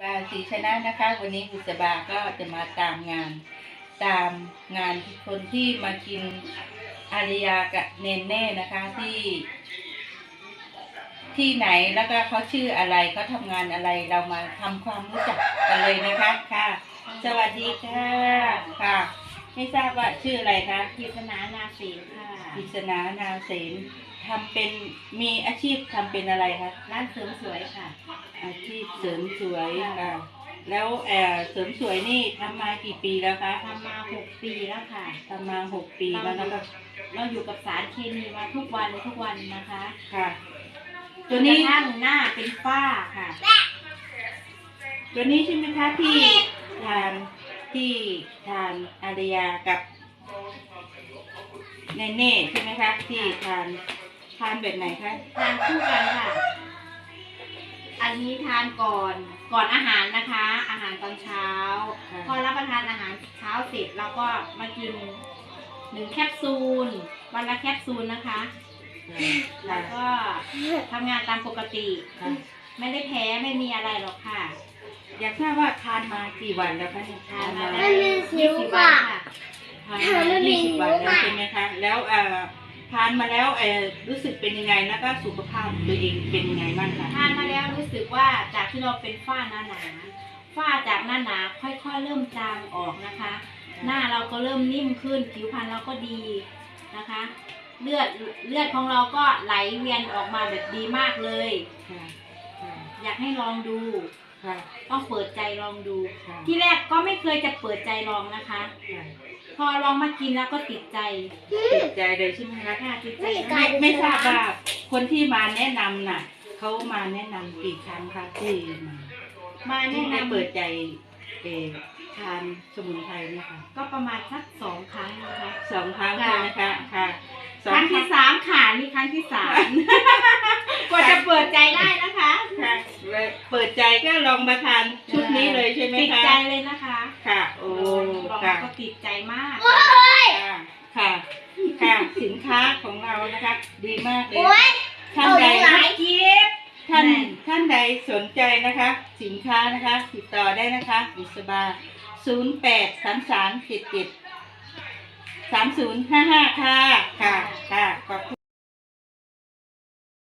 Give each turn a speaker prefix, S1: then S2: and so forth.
S1: บาศรีชนะนะคะ วันนี้บุษบาก็จะมาตามงาน ตามงานคนที่มากินอารยากับเนนเน่นะคะที่ ที่ไหนแล้วก็เขาชื่ออะไรเขาทำงานอะไรเรามาทำความรู้จักกันเลยนะคะค่ะ สวัสดีค่ะค่ะ ไม่ทราบว่าชื่ออะไรคะ
S2: กิษณานาศีลค่ะ
S1: ปริศนานาเสน ทำเป็นมีอาชีพทำเป็นอะไรคะ
S2: ร้านเสริมสวยค่ะ
S1: อาชีพเสริมสวยค่ะ แล้วเอ่อเสริมสวยนี่ทำมากี่ปีแล้วคะ
S2: ทำมาหกปีแล้วค่ะ
S1: ทำมาหกปีแล้วนะคะ
S2: เราอยู่กับสารเคมีมาทุกวันทุกวันนะคะ
S1: ค่ะ
S2: จ
S1: ตัวนนี้
S2: กระทั่งหน้าเป็นฝ้าค่ะ
S1: ตัวนี้ใช่ไหมคะที่ทานที่ทานอารยากับเนเน่ใช่ไหมคะที่ทาน ทานแบบไหนคะ
S2: ทานคู่กันค่ะ อันนี้ทานก่อนก่อนอาหารนะคะ อาหารตอนเช้า พอรับประทานอาหารเช้าเสร็จเราก็มากินหนึ่งแคปซูล วันละแคปซูลนะคะ
S1: ค่ะ
S2: แล้วก็ทำงานตามปกติ
S1: ค่ะ
S2: ไม่ได้แพ้ไม่มีอะไรหรอกค่ะ
S1: อยากทราบว่าทานมากี่วันแล้วคะเนี่ย
S2: ทานมา
S1: ท
S2: ได้
S1: ได้
S2: ยี่สิบวันค่ะ
S1: ทานมายี่สิบวันแล้วใช่ไหมคะ แล้วเอ่อ ทานมาแล้วเอ่อรู้สึกเป็นยังไงแล้วก็สุขภาพตัวเองเป็นยังไงบ้างคะ
S2: ทานมาแล้วรู้สึกว่าจากที่เราเป็นฝ้าหนาหนาๆฝ้าจากหน้าหนาค่อยๆเริ่มจางออกนะคะ หน้าเราก็เริ่มนิ่มขึ้น ผิวพรรณเราก็ดีนะคะ เลือดเลือดของเราก็ไหลเวียนออกมาแบบดีมากเลย
S1: ค่ะค่ะ
S2: อยากให้ลองดู
S1: ค่ะ
S2: ต้องเปิดใจลองดู
S1: ค่ะ
S2: ที่แรกก็ไม่เคยจะเปิดใจลองนะคะ
S1: ค่ะ
S2: พ อลองมากินแล้วก็ติดใจ
S1: ติดใจเลยใช่ไหมคะ
S2: ค่ะติดใจ
S1: ไม่
S2: มาก
S1: ไม่ทราบว่าคนที่มาแนะนำน่ะเขามาแนะนำกี่ครั้งคะที่มา
S2: มา
S1: ที่
S2: แนะ
S1: ได้
S2: นำ
S1: เปิดใจเออทานสมุนไพรเนะคะ
S2: ก็ประมาณสักสองครั้งนะคะ
S1: สองครั้ง
S2: ค่ะ
S1: ใช่ไหมคะค่ะส
S2: ค
S1: อง
S2: รั้ง
S1: ครั้
S2: ที่
S1: ง
S2: สามค่ะนี่ครั้งที่สามกว่าจะเปิดใจได้นะคะ
S1: ค่ะเปิดใจก็ลองมาทานชุดนี้เลยใช่ไหม
S2: ติด
S1: คะ
S2: ใจเลยนะคะ
S1: ค่ะโอ้
S2: ลอง
S1: ค่ะ
S2: ก็ติดใจมาก
S1: ค่ะค่ะค่ะสินค้าของเรานะคะ ดีมากเลยท่านใด
S2: กิฟ
S1: ท่าน
S2: แน่น
S1: ท่านใดสนใจนะคะ สินค้านะคะ ติดต่อได้นะคะบุษบาศูนย์แปดสามสามเจ็ดเจ็ดสามศูนย์ห้าห้าค่ะค่ะค่ะขอบคุณ